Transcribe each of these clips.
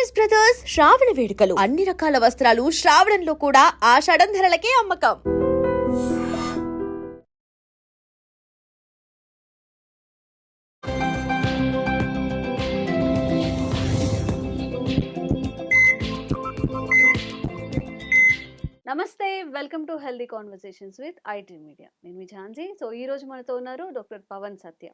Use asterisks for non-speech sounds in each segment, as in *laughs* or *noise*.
Saris brothers శ్రావణ వేడుకలు. అన్ని రకాల వస్త్రాలు శ్రావణంలో కూడా ఆషాఢం ధరలకే అమ్మకం. నమస్తే welcome to healthy conversations with IT media. నేను మీ ఝాన్సీ. సో ఈ రోజు మనతో ఉన్నారు డాక్టర్ పవన్ సత్య.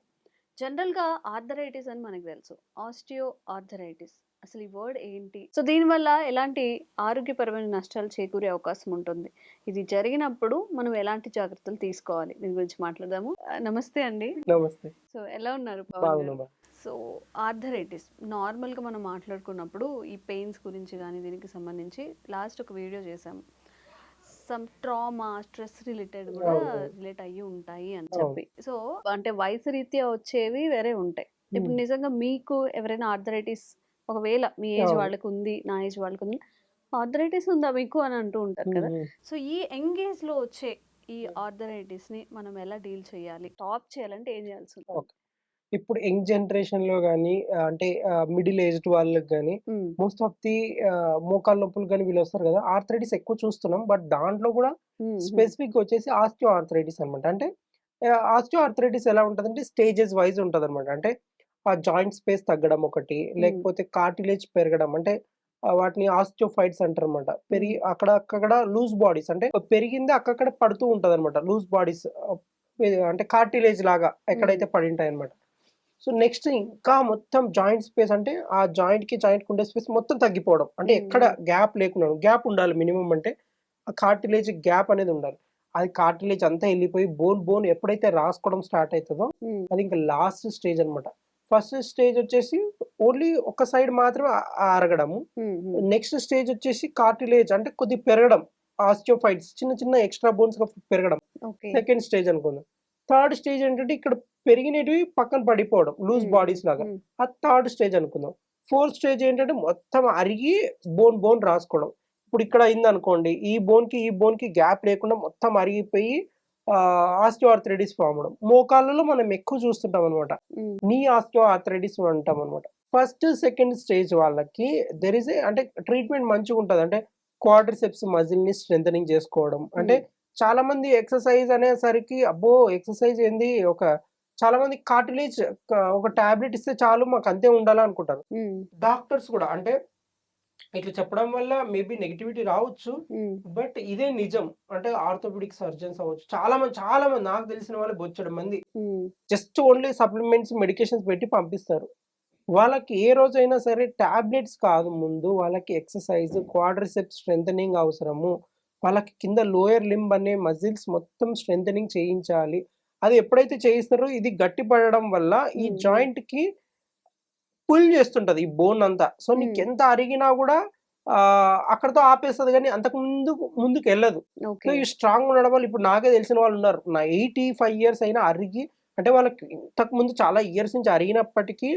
జనరల్గా ఆర్థరైటిస్ అని మనకు తెలుసు. Osteoarthritis. అసలు ఈ వర్డ్ ఏంటి? సో దీనివల్ల ఎలాంటి ఆరోగ్యపరమైన నష్టాలు చేకూరే అవకాశం ఉంటుంది. ఇది జరిగినప్పుడు మనం ఎలాంటి జాగ్రత్తలు తీసుకోవాలి? దీని గురించి మాట్లాడదాము. నమస్తే అండి. నమస్తే. సో ఎలా ఉన్నారు సో ఆర్థరైటిస్. నార్మల్గా మనం మాట్లాడుకున్నప్పుడు ఈ పెయిన్స్ గురించి కానీ దీనికి సంబంధించి లాస్ట్ ఒక వీడియో చేసాం సమ్ ట్రామా స్ట్రెస్ రిలేటెడ్ కూడా. రిలేట్ అయ్యి ఉంటాయి అని చెప్పి. సో అంటే వయసు రీత్యా వచ్చేవి వేరే ఉంటాయి. ఇప్పుడు. నిజంగా మీకు ఎవరైనా ఆర్థరైటిస్ ఒకవేళ మీ ఏజ్. వాళ్ళకి ఉంది నా ఏజ్ వాళ్ళకి ఉంది ఆర్థరైటిస్ ఉందా మీకు అని అంటూ ఉంటారు కదా సో ఈ ఎంగేజ్లో వచ్చే ఈ ఆర్థరైటిస్ని మనం ఎలా డీల్ చేయాలి టాప్ చేయాలంటే ఏం చేయాల్సి ఉంటుంది. ఇప్పుడు యంగ్ జనరేషన్లో కానీ అంటే మిడిల్ ఏజ్డ్ వాళ్ళకి కానీ. మోస్ట్ ఆఫ్ ది మోకాళ్ళ నొప్పులు కానీ వీళ్ళు వస్తారు కదా ఆర్థరైటిస్ ఎక్కువ చూస్తున్నాం బట్ దాంట్లో కూడా. స్పెసిఫిక్ వచ్చేసి ఆస్టియో ఆర్థరైటిస్ అనమాట అంటే ఆస్టియో ఆర్థరైటిస్ ఎలా ఉంటుంది అంటే స్టేజెస్ వైజ్ ఉంటుంది అనమాట అంటే ఆ జాయింట్ స్పేస్ తగ్గడం ఒకటి లేకపోతే కార్టిలేజ్ పెరగడం. అంటే వాటిని ఆస్టియోఫైట్స్ అంటారు అనమాట పెరిగి అక్కడ అక్కడ లూజ్ బాడీస్ అంటే పెరిగింది అక్కడక్కడ పడుతూ ఉంటది అనమాట లూజ్ బాడీస్ అంటే కార్టిలేజ్ లాగా ఎక్కడైతే పడి ఉంటాయి అనమాట సో నెక్స్ట్ ఇంకా మొత్తం జాయింట్ స్పేస్ అంటే ఆ జాయింట్కి జాయింట్ ఉండే స్పేస్ మొత్తం తగ్గిపోవడం. అంటే. ఎక్కడ గ్యాప్ లేకుండా గ్యాప్ ఉండాలి మినిమం అంటే ఆ కార్టిలేజ్ గ్యాప్ అనేది ఉండాలి. అది కార్టిలేజ్ అంతా వెళ్ళిపోయి బోన్ బోన్ ఎప్పుడైతే రాసుకోవడం స్టార్ట్ అవుతుందో. అది ఇంకా లాస్ట్ స్టేజ్ అన్నమాట. ఫస్ట్ స్టేజ్ వచ్చేసి ఓన్లీ ఒక సైడ్ మాత్రమే అరగడము. నెక్స్ట్ స్టేజ్ వచ్చేసి కార్టిలేజ్ అంటే కొద్ది పెరగడం. ఆస్టియోఫైట్స్ చిన్న చిన్న ఎక్స్ట్రా బోన్స్ పెరగడం. సెకండ్ స్టేజ్ అనుకుందాం. థర్డ్ స్టేజ్ ఏంటంటే ఇక్కడ పెరిగినవి పక్కన పడిపోవడం లూజ్. బాడీస్ లాగా. ఆ థర్డ్ స్టేజ్ అనుకుందాం. ఫోర్త్ స్టేజ్ ఏంటంటే మొత్తం అరిగి బోన్ బోన్ రాసుకోవడం. ఇప్పుడు ఇక్కడ అయింది అనుకోండి ఈ బోన్కి ఈ బోన్కి గ్యాప్ లేకుండా మొత్తం అరిగిపోయి ఆస్టియో ఆర్థరైటిస్ ఫామ్ అవడం. మోకాళ్ళలో మనం ఎక్కువ చూస్తుంటాం అనమాట. నీ ఆస్టియో ఆర్థరైటిస్ అంటాం అనమాట ఫస్ట్ సెకండ్ స్టేజ్ వాళ్ళకి దెర్ ఇస్ ఏ అంటే ట్రీట్మెంట్ మంచిగా ఉంటుంది. అంటే క్వాడ్రిసెప్స్ మజిల్ని స్ట్రెంథనింగ్ చేసుకోవడం. అంటే చాలా మంది ఎక్సర్సైజ్ అనేసరికి అబ్బో ఎక్సర్సైజ్ ఏంది? ఒక చాలా మంది కార్టిలేజ్ ఒక టాబ్లెట్ ఇస్తే చాలు మాకు అంతే ఉండాలి అనుకుంటారు Hmm. డాక్టర్స్ కూడా అంటే ఇట్లా చెప్పడం వల్ల మేబీ నెగిటివిటీ రావచ్చు. బట్ ఇదే నిజం. అంటే ఆర్థోపెడిక్ సర్జన్స్ అవ్వచ్చు. చాలా మంది చాలా మంది నాకు తెలిసిన వాళ్ళు బొచ్చడం మంది. జస్ట్ ఓన్లీ సప్లిమెంట్స్ మెడికేషన్స్ పెట్టి పంపిస్తారు. వాళ్ళకి ఏ రోజైనా సరే టాబ్లెట్స్ కాదు ముందు. వాళ్ళకి ఎక్సర్సైజ్ క్వాడ్రిసెప్స్ స్ట్రెంథనింగ్ అవసరము. వాళ్ళకి కింద లోయర్ లింబ్ అనే మజిల్స్ మొత్తం స్ట్రెంథనింగ్ చేయించాలి. అది ఎప్పుడైతే చేయిస్తారో ఇది గట్టి పడడం వల్ల ఈ. జాయింట్కి పుల్ చేస్తుంటది ఈ బోన్ అంతా. సో నీకు. ఎంత అరిగినా కూడా అక్కడతో ఆపేస్తుంది కానీ అంతకు ముందు ముందుకు వెళ్ళదు సో ఈ స్ట్రాంగ్ ఉండడం వల్ల ఇప్పుడు నాకే తెలిసిన వాళ్ళు ఉన్నారు. నా ఎయిటీ ఫైవ్ ఇయర్స్ అయినా అరిగి అంటే వాళ్ళకి ఇంతకు ముందు చాలా ఇయర్స్ నుంచి అరిగినప్పటికీ.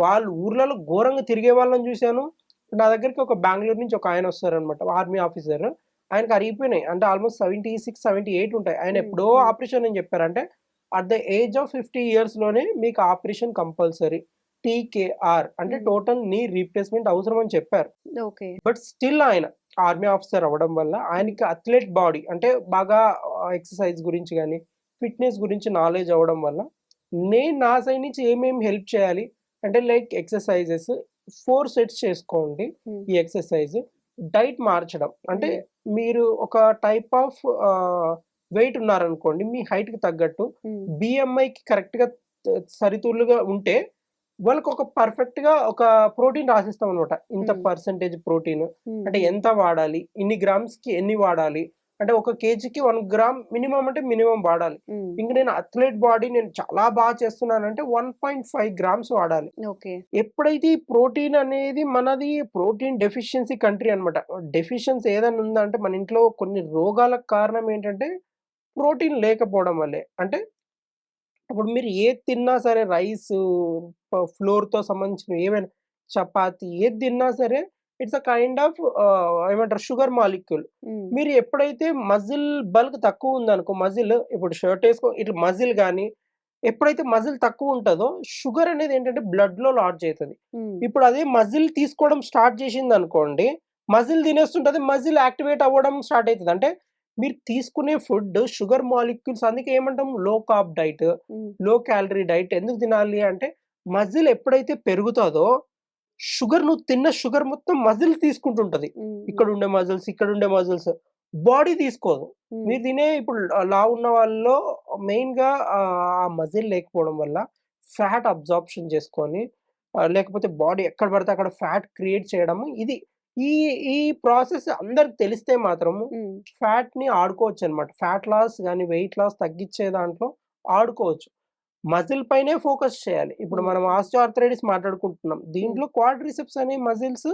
వాళ్ళు ఊర్లలో ఘోరంగా తిరిగే వాళ్ళని చూశాను. నా దగ్గరికి ఒక బెంగళూరు నుంచి ఒక ఆయన వస్తారనమాట ఆర్మీ ఆఫీసర్. ఆయనకి అరిగిపోయినాయి. అంటే almost seventy six seventy eight ఉంటాయి. ఆయన ఎప్పుడో. ఆపరేషన్ అని చెప్పారంటే at the age of fifty ఇయర్స్లోనే మీకు ఆపరేషన్ కంపల్సరీ. టీకేఆర్ అంటే Hmm. టోటల్ నీ రీప్లేస్మెంట్ అవసరం అని చెప్పారు ఓకే బట్ స్టిల్ ఆయన ఆర్మీ ఆఫీసర్ అవ్వడం వల్ల ఆయనకి అథ్లెట్ బాడీ అంటే బాగా ఎక్సర్సైజ్ గురించి కానీ ఫిట్నెస్ గురించి నాలెడ్జ్ అవ్వడం వల్ల నేను నా సైడ్ నుంచి ఏమేమి హెల్ప్ చేయాలి అంటే లైక్ ఎక్సర్సైజెస్ ఫోర్ సెట్స్ చేసుకోండి Hmm. ఈ ఎక్సర్సైజ్ డైట్ మార్చడం అంటే మీరు ఒక టైప్ ఆఫ్ వెయిట్ ఉన్నారనుకోండి మీ height కి తగ్గట్టు Hmm. బిఎంఐకి కరెక్ట్గా సరితూలుగా ఉంటే వాళ్ళకి ఒక పర్ఫెక్ట్గా ఒక ప్రోటీన్ రాసిస్తాం అనమాట ఇంత. Percentage protein. అంటే ఎంత వాడాలి? ఇన్ని గ్రామ్స్కి ఎన్ని వాడాలి? అంటే ఒక కేజీకి వన్ గ్రామ్ మినిమం అంటే మినిమం వాడాలి. ఇంక నేను అథ్లెట్ బాడీ నేను చాలా బాగా చేస్తున్నానంటే వన్ పాయింట్ ఫైవ్ గ్రామ్స్ వాడాలి. ఓకే. ఎప్పుడైతే ఈ ప్రోటీన్ అనేది మనది ప్రోటీన్ డెఫిషియన్సీ కంట్రీ అనమాట డెఫిషియన్సీ ఏదైనా ఉందంటే మన ఇంట్లో కొన్ని రోగాలకు కారణం ఏంటంటే ప్రోటీన్ లేకపోవడం వల్లే. అంటే ఇప్పుడు మీరు ఏది తిన్నా సరే రైస్ ఫ్లోర్తో సంబంధించిన ఏమైనా చపాతి ఏది తిన్నా సరే ఇట్స్ అ కైండ్ ఆఫ్ ఏమంటారు షుగర్ మాలిక్యూల్. మీరు ఎప్పుడైతే మజిల్ బల్క్ తక్కువ ఉందనుకో మజిల్ ఇప్పుడు షర్ట్ వేసుకో ఇట్లా మజిల్ కానీ ఎప్పుడైతే మజిల్ తక్కువ ఉంటదో షుగర్ అనేది ఏంటంటే బ్లడ్‌లో లాడ్జ్ అయితది. హ్మ్. ఇప్పుడు అదే మజిల్ తీసుకోవడం స్టార్ట్ చేసిందనుకోండి, మజిల్ తినేస్తుంటది. మజిల్ యాక్టివేట్ అవ్వడం స్టార్ట్ అయితది. అంటే మీరు తీసుకునే ఫుడ్ షుగర్ మాలిక్యూల్స్ అందుకే ఏమంటాం low carb diet. Low calorie diet ఎందుకు తినాలి అంటే మజిల్ ఎప్పుడైతే పెరుగుతాదో షుగర్ నువ్వు తిన్న షుగర్ మొత్తం మజిల్ తీసుకుంటుంటది. ఇక్కడ. ఉండే మజిల్స్, ఇక్కడ ఉండే మజిల్స్ బాడీ తీసుకోదు. మీరు తినే ఇప్పుడు లావు ఉన్న వాళ్ళలో మెయిన్‌గా ఆహ్, ఆ మజిల్ లేకపోవడం వల్ల ఫ్యాట్ అబ్సార్ప్షన్ చేసుకొని లేకపోతే బాడీ ఎక్కడ పడితే అక్కడ ఫ్యాట్ క్రియేట్ చేయడము ఇది ఈ ఈ ప్రాసెస్ అందరికి తెలిస్తే మాత్రము హ్మ్. ఫ్యాట్‌ని ఆడుకోవచ్చనమాట. ఫ్యాట్ లాస్ గాని, వెయిట్ లాస్ తగ్గించే దాంట్లో ఆడుకోవచ్చు. మజిల్ పైనే ఫోకస్ చేయాలి. ఇప్పుడు. మనం ఆస్టియోఆర్థరైటిస్ మాట్లాడుకుంటున్నాం. దీంట్లో క్వాడ్రిసెప్స్ అనే మజిల్స్.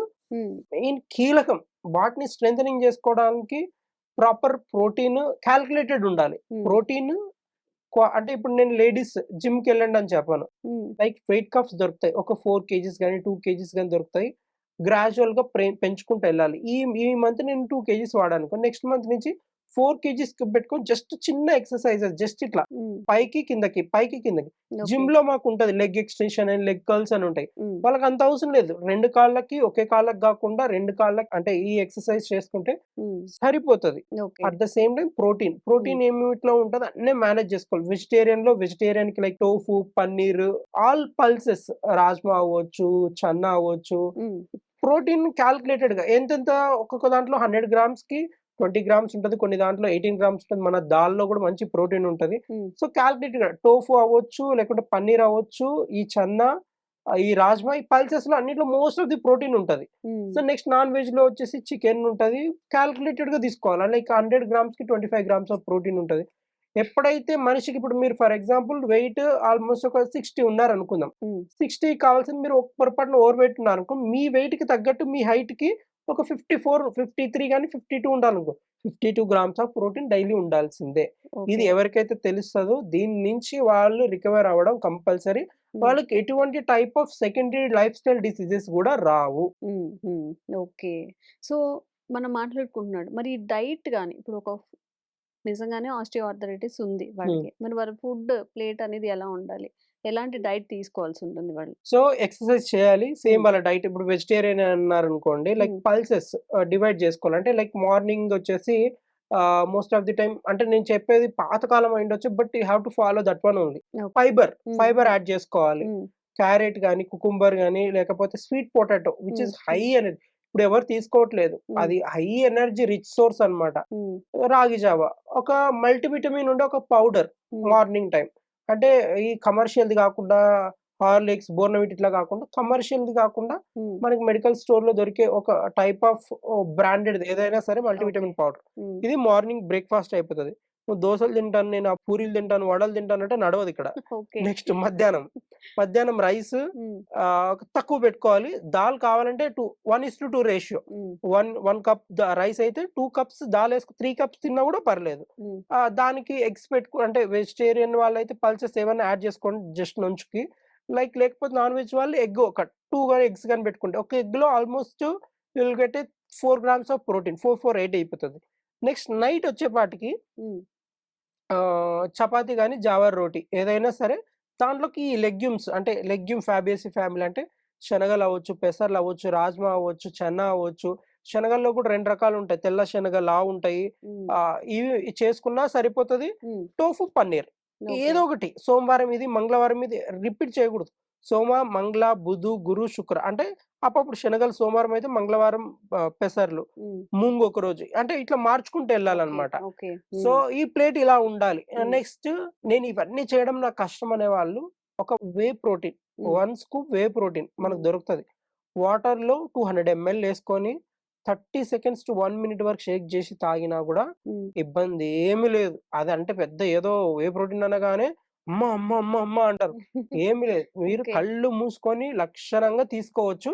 మెయిన్ కీలకం. వాటిని స్ట్రెంథెనింగ్ చేసుకోవడానికి ప్రాపర్ ప్రోటీన్ కాలిక్యులేటెడ్ ఉండాలి. ప్రోటీన్ అంటే ఇప్పుడు నేను లేడీస్ జిమ్‌కెళ్ళండి అని చెప్పను. లైక్ వెయిట్ కప్స్ దొరుకుతాయి. ఒక 4 కేజీస్ గాని, 2 కేజీస్ గాని దొరుకుతాయి. గ్రాడ్యువల్గా ప్రె పెంచుకుంటూ వెళ్ళాలి. ఈ ఈ మంత్ నేను టూ కేజీస్ వాడాను. నెక్స్ట్ మంత్ నుంచి 4 కేజీస్‌కి పెట్టుకొని జస్ట్ చిన్న ఎక్సర్‌సైజెస్ జస్ట్ ఇట్లా. పైకి, కిందకి, పైకి, కిందకి. ఓకే. జిమ్‌లో మాకుంటది లెగ్ ఎక్స్‌టెన్షన్ అని, లెగ్ కర్ల్స్ అని ఉంటాయి. వాళ్ళకి అంత అవసరం లేదు. 2 కాళ్ళకి ఒకే కాళ్ళకి గాకుండా 2 కాళ్ళకి అంటే ఈ ఎక్సర్‌సైజ్ చేసుకుంటే. సరిపోతది. At the same time protein. Protein ఏమిట్లో ఉంటదో అన్నీ మేనేజ్ చేసుకోవాలి. వెజిటేరియన్‌లో వెజిటేరియన్‌కి like tofu, paneer all pulses rajma అవ్వచ్చు, చన్నా అవ్వచ్చు. ప్రోటీన్ కాలిక్యులేటెడ్‌గా ఎంతెంత ఒక్కొక్క దాంట్లో 100 గ్రామ్స్‌కి 20 గ్రామ్స్ ఉంటది. కొన్ని దాంట్లో 18 గ్రామ్స్ ఉంటది. మన దాల్‌లో కూడా మంచి ప్రోటీన్ ఉంటది. సో కాలిక్యులేటెడ్‌గా టోఫు అవ్వచ్చు, లేకుంటే పన్నీర్ అవ్వచ్చు, ఈ చన్నా, ఈ రాజ్మా ఈ పల్సెస్‌లో అన్నిట్లో మోస్ట్ ఆఫ్ ది ప్రోటీన్ ఉంటది. సో. నెక్స్ట్ నాన్ వెజ్‌లో వచ్చేసి చికెన్ ఉంటది. కాలిక్యులేటెడ్‌గా తీసుకోవాలి. లైక్ 100 గ్రామ్స్‌కి 25 గ్రామ్స్ ఆఫ్ ప్రోటీన్ ఉంటది. ఎప్పుడైతే మనిషికి ఇప్పుడు మీరు ఫర్ ఎగ్జాంపుల్ వెయిట్ ఆల్‌మోస్ట్ ఒక 60 ఉన్నారనుకుందాం. హ్మ్. 60 కావాల్సింది మీరు పొరపాటున ఓవర్ వెయిట్ ఉన్నారనుకో మీ వెయిట్‌కి తగ్గట్టు మీ హైట్‌కి ఒక 54, 53 గాని, 52 ఉండాలనుకో 52 గ్రామ్స్ ఆఫ్ ప్రోటీన్ డైలీ ఉండాల్సిందే. ఇది. ఎవరికైతే తెలుస్తదో దీని నుంచి వాళ్ళు రికవర్ అవ్వడం కంపల్సరీ. హ్మ్. వాళ్ళకి ఎటువంటి type of secondary lifestyle diseases గూడా రావు. ఓకే. సో మనం మాట్లాడుకుంటున్నాడు. మరి డైట్ గాని ఇప్పుడు ఒక నిజంగానే ఆస్టియోఆర్థరైటిస్ ఉంది హ్మ్. వాడికి. మరి వాళ్ళ ఫుడ్ ప్లేట్ అనేది ఎలా ఉండాలి? ఎలాంటి డైట్ తీసుకోవాల్సి ఉంటుంది వాళ్ళు? సో ఎక్సర్‌సైజ్ చేయాలి. సేమ్. వాళ్ళ డైట్ ఇప్పుడు వెజిటేరియన్ అన్నారనుకోండి లైక్ హ్మ్. పల్సెస్ డివైడ్ చేసుకోవాలి. అంటే లైక్ మార్నింగ్ వచ్చేసి మోస్ట్ ఆఫ్ ది టైమ్ అంటే నేను చెప్పేది పాతకాలం అయ్యుండొచ్చు. But you have to follow that one only. Fibre. Fibre. Add చేసుకోవాలి. క్యారెట్ గాని, కుకుంబర్ గాని లేకపోతే sweet potato which. Is high. Energy. ఇప్పుడు ఎవరు తీసుకోవట్లేదు. అది హై ఎనర్జీ రిచ్ సోర్స్ అన్నమాట. హ్మ్. రాగి జావా. ఒక మల్టీవిటమిన్ ఉండే ఒక పౌడర్. Morning time. అంటే ఈ కమర్షియల్‌ది గాకుండా హార్లిక్స్, బోర్న్‌విటా ఇట్లా గాకుండా కమర్షియల్‌ది గాకుండా హ్మ్. మనకి మెడికల్ స్టోర్‌లో దొరికే ఒక టైప్ ఆఫ్ ఓహ్, బ్రాండెడ్‌ది ఏదైనా సరే. Multivitamin powder. ఇది మార్నింగ్ బ్రేక్‌ఫాస్ట్ అయిపోతది. నువ్వు దోసలు తింటాను, నేను ఆ పూరీలు తింటాను, వడలు తింటానంటే నడవదిక్కడ. ఓకే. నెక్స్ట్ మధ్యాహ్నం. మధ్యాహ్నం రైస్ తక్కువ పెట్టుకోవాలి. దాల్ కావాలంటే 2 1:2 రేషియో. హ్మ్. 1, 1 కప్ ద రైస్ అయితే 2 కప్స్ దాల్ ఏసుకొని 3 కప్స్ తిన్నా గూడా పర్లేదు. దానికి ఎగ్స్ పెట్టుకో అంటే వెజిటేరియన్ వాళ్ళైతే పల్సెస్ ఏవన్నా యాడ్ చేసుకోండి జస్ట్ నంచుకి. లైక్ లేకపోతే నాన్ వెజ్ వాళ్ళు ఎగ్ ఒక 2 గాని ఎగ్స్ గాని పెట్టుకుంటే ఒక ఎగ్‌లో almost you will get 4 grams of protein. 4, 4 8 అయిపోతది. నెక్స్ట్ నైట్ వచ్చేపాటికి చపాతీ గాని, జావర్ రోటి ఏదైనా సరే దాంట్లోకి ఈ లెగ్యూమ్స్ అంటే లెగ్యూమ్ ఫ్యాబేసి ఫ్యామిలీ అంటే శనగలవ్వచ్చు, పెసర్లవ్వచ్చు, రాజ్మా అవ్వచ్చు, చన్నా అవ్వచ్చు. శనగల్లో కూడా 2 రకాలుంటాయి. తెల్ల శనగ. హ్మ్. ఆహ్, ఇవి చేసుకున్నా సరిపోతది. టోఫు, పన్నీర్. ఏదో ఒకటి సోమవారం ఇది, మంగళవారం ఇది రిపీట్ చేయకూడదు. సోమ, మంగళ, బుధు, గురు, శుక్ర అంటే అప్పుడప్పుడు శనగలు సోమవారం అయితే మంగళవారం పెసర్లు. మూంగ్ ఒకరోజు అంటే ఇట్లా మార్చుకుంటూ. ఓకే. సో. ఈ ప్లేట్ ఇలా ఉండాలి. నెక్స్ట్ నేను ఇవన్నీ చేయడం నాకు కష్టం అనేవాళ్ళు ఒక whey protein. 1 scoop whey protein మనకు. దొరుకుతది. వాటర్‌లో 200 ఎంఎల్ ఏసుకొని 30 సెకండ్స్ టు 1 మినిట్ వరకు షేక్ చేసి తాగినా హ్మ్. ఇబ్బంది ఏమీ లేదు. అదంటే పెద్ద ఏదో వే ప్రోటీన్ అనగానే అమ్మ, అమ్మ, అమ్మ, అమ్మ అంటారు. ఏమీ లేదు. మీరు. కళ్ళు మూసుకొని లక్షణంగా తీసుకోవచ్చు.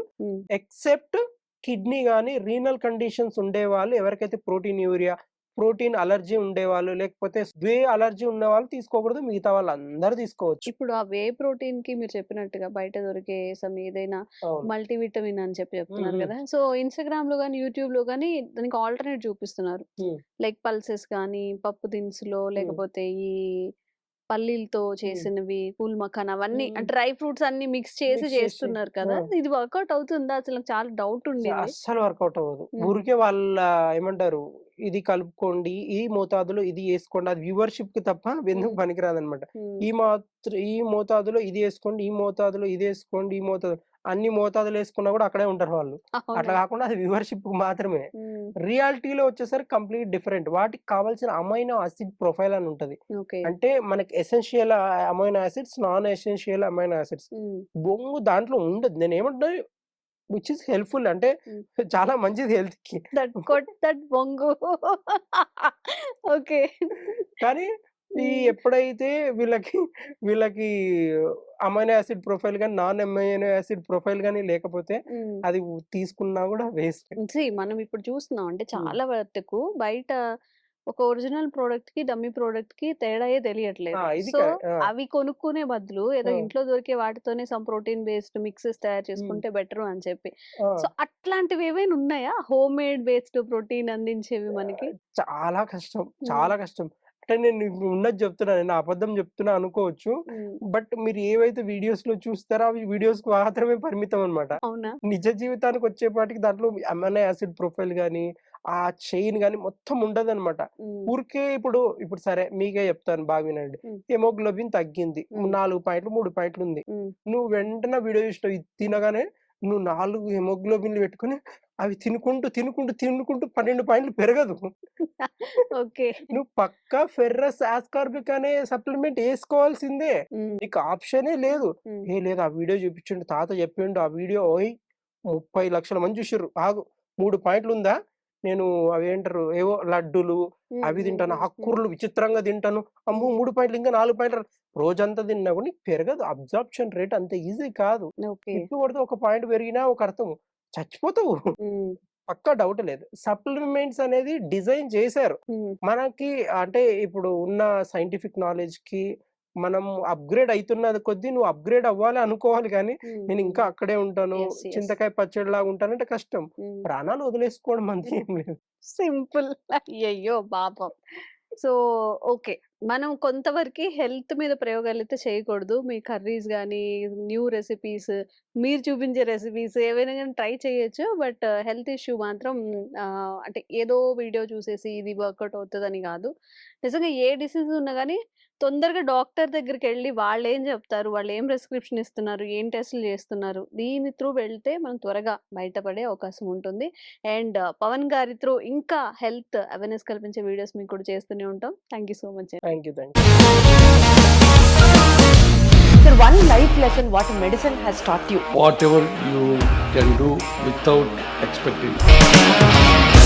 ఎక్సెప్ట్ కిడ్నీ గాని, రీనల్ కండిషన్స్ ఉండేవాళ్ళు ఎవరికైతే ప్రోటీన్ యూరియా, ప్రోటీన్ అలర్జీ ఉండేవాళ్ళు లేకపోతే వే అలర్జీ ఉన్నవాళ్ళు తీసుకోకూడదు. మిగతా వాళ్ళందరూ తీసుకోవచ్చు. ఇప్పుడు ఆ వే ప్రోటీన్‌కి మీరు చెప్పినట్టుగా బయట దొరికే సమ్ ఏదైనా. మల్టీవిటమిన్ అని చెప్పి. చెప్తున్నారు. గదా! సో ఇన్‌స్టాగ్రామ్‌లో గాని, యూట్యూబ్‌లో గాని దానికి ఆల్టర్‌నేట్ చూపిస్తున్నారు. లైక్ పల్సెస్ గాని, పప్పు దినుసులో. లేకపోతే ఈ పల్లీలతో చేసినవి పూల్ మఖాన్ అవన్నీ డ్రై ఫ్రూట్స్ అన్ని మిక్స్ చేసి చేస్తున్నారు కదా. ఇది వర్కౌట్ అవుతుందా అసలు నాకు చాలా డౌట్ ఉండేది అస్సలు వర్కౌట్ అవ్వదు. ఊరికే వాళ్ళ ఏమంటారు ఇది కలుపుకోండి ఈ మోతాదులో ఇది వేసుకోండి అది వ్యూవర్షిప్కి తప్ప ఎందుకు మ్మ్. పనికిరాదు అనమాట మ్మ్. ఈ మాత్ర ఈ మోతాదులో ఇది వేసుకోండి ఈ మోతాదులో ఇది వేసుకోండి ఈ మోతాదు అన్ని మోతాదులు వేసుకున్నా కూడా అక్కడే ఉంటారు వాళ్ళు. అట్లా కాకుండా అది వ్యూవర్షిప్ మాత్రమే. రియాలిటీలో వచ్చేసరికి కంప్లీట్ డిఫరెంట్. వాటికి కావాల్సిన అమైనో యాసిడ్ ప్రొఫైల్ అని ఉంటది. అంటే మనకి essential amino acids non essential amino acids. మ్మ్. బొంగు దాంట్లో ఉండదు. నేను ఏమంటున్నా విచ్ ఇస్ హెల్ప్ఫుల్ అంటే. *laughs* చాలా మంచిది హెల్త్కి. దట్ దట్ బొంగు. *laughs* ఓకే. కానీ ఈ ఎప్పుడైతే వీళ్ళకి వీళ్ళకి అమైనో యాసిడ్ ప్రొఫైల్ కానీ నాన్ అమైనో యాసిడ్ ప్రొఫైల్ కానీ లేకపోతే అది తీసుకున్నా కూడా వేస్ట్. మనం ఇప్పుడు చూస్తున్నాం అంటే చాలా వరకు బయట ఒక ఒరిజినల్ ప్రోడక్ట్కి డమ్మీ ప్రోడక్ట్కి తేడాయే తెలియట్లేదు. సో అవి కొనుక్కునే బదులు ఏదో. ఇంట్లో దొరికే వాటితోనే సమ్ ప్రోటీన్ బేస్డ్ మిక్సెస్ తయారు చేసుకుంటే బెటర్ అని చెప్పి. సో అట్లాంటివి ఏమైనా ఉన్నాయా? హోమ్ మేడ్ బేస్డ్ ప్రోటీన్ అందించేవి మనకి? చాలా కష్టం. చాలా కష్టం. అంటే నేను ఉన్నది చెప్తున్నా నేను అబద్ధం చెప్తున్నా అనుకోవచ్చు. బట్ మీరు ఏవైతే వీడియోస్లో చూస్తారో అవి వీడియోస్ మాత్రమే పరిమితం అన్నమాట అవునా నిజ జీవితానికి వచ్చేపాటికి దాంట్లో అమైనో యాసిడ్ ప్రొఫైల్ కానీ ఆ చైన్ కానీ మొత్తం ఉండదు అనమాట. ఊరికే ఇప్పుడు ఇప్పుడు సరే మీకే చెప్తాను బాగా వినండి. హెమోగ్లోబిన్ తగ్గింది. నాలుగు పాయింట్లు మూడు పాయింట్లు ఉంది. నువ్వు వెంటనే వీడియో చూసినావు ఇది తినగానే నువ్వు నాలుగు హెమోగ్లోబిన్లు పెట్టుకొని అవి తినుకుంటూ తినుకుంటూ తినుకుంటూ పన్నెండు పాయింట్లు పెరగదు ఓకే నువ్వు పక్కా ఫెర్రస్ ఆస్కార్బిక్ అనే సప్లిమెంట్ వేసుకోవాల్సిందే. నీకు ఆప్షనే లేదు. ఏ లేదు ఆ వీడియో చూపించండి తాత చెప్పిండు ఆ వీడియో ఓయ్ ముప్పై లక్షల మంది చూసిర్రు ఆగు మూడు పాయింట్లు ఉందా నేను అవి ఏంటారు ఏవో లడ్డులు. అవి. తింటాను. ఆకుకూరలు విచిత్రంగా తింటాను అమ్మో మూడు పాయింట్లు ఇంకా నాలుగు పాయింట్లు రోజంతా తిన్నా కూడా పెరగదు అబ్జార్ప్షన్ రేట్ అంత ఈజీ కాదు ఇప్పుడు కొడితే ఒక పాయింట్ పెరిగినా ఒక అర్థం చచ్చిపోతావు. పక్కా డౌట్ లేదు సప్లిమెంట్స్ అనేది డిజైన్ చేశారు. మనకి అంటే ఇప్పుడు ఉన్న సైంటిఫిక్ నాలెడ్జ్కి మనం అప్గ్రేడ్ అవుతున్నది కొద్దీ నువ్వు అప్గ్రేడ్ అవ్వాలి అనుకోవాలి కానీ. నేను ఇంకా అక్కడే ఉంటాను. చింతకాయ పచ్చడిలాగా ఉంటానంటే కష్టం. ప్రాణాలు వదిలేసుకోవడం అంతే ఏం లేదు సింపుల్ అయ్యయ్యో పాపం సో ఓకే. మనం కొంతవరకు హెల్త్ మీద ప్రయోగాలు అయితే చేయకూడదు. మీ కర్రీస్ కానీ న్యూ రెసిపీస్ మీరు చూపించే రెసిపీస్ ఏవైనా కానీ ట్రై చేయొచ్చు. బట్ హెల్త్ ఇష్యూ మాత్రం అంటే ఏదో వీడియో చూసేసి ఇది వర్కౌట్ అవుతుందని కాదు. నిజంగా ఏ డిసీజ్ ఉన్నా కానీ తొందరగా డాక్టర్ దగ్గరికి వెళ్ళి వాళ్ళు ఏం చెప్తారు? వాళ్ళు ఏం ప్రిస్క్రిప్షన్ ఇస్తున్నారు? ఏం టెస్టులు చేస్తున్నారు? దీని త్రూ వెళ్తే మనం త్వరగా బయటపడే అవకాశం ఉంటుంది. అండ్ పవన్ గారి త్రూ ఇంకా హెల్త్ అవేర్నెస్ కల్పించే వీడియోస్ మీకు కూడా చేస్తూనే ఉంటాం. Thank you so much thank you thank Sir, one life lesson what medicine has taught you. whatever you can do without expecting.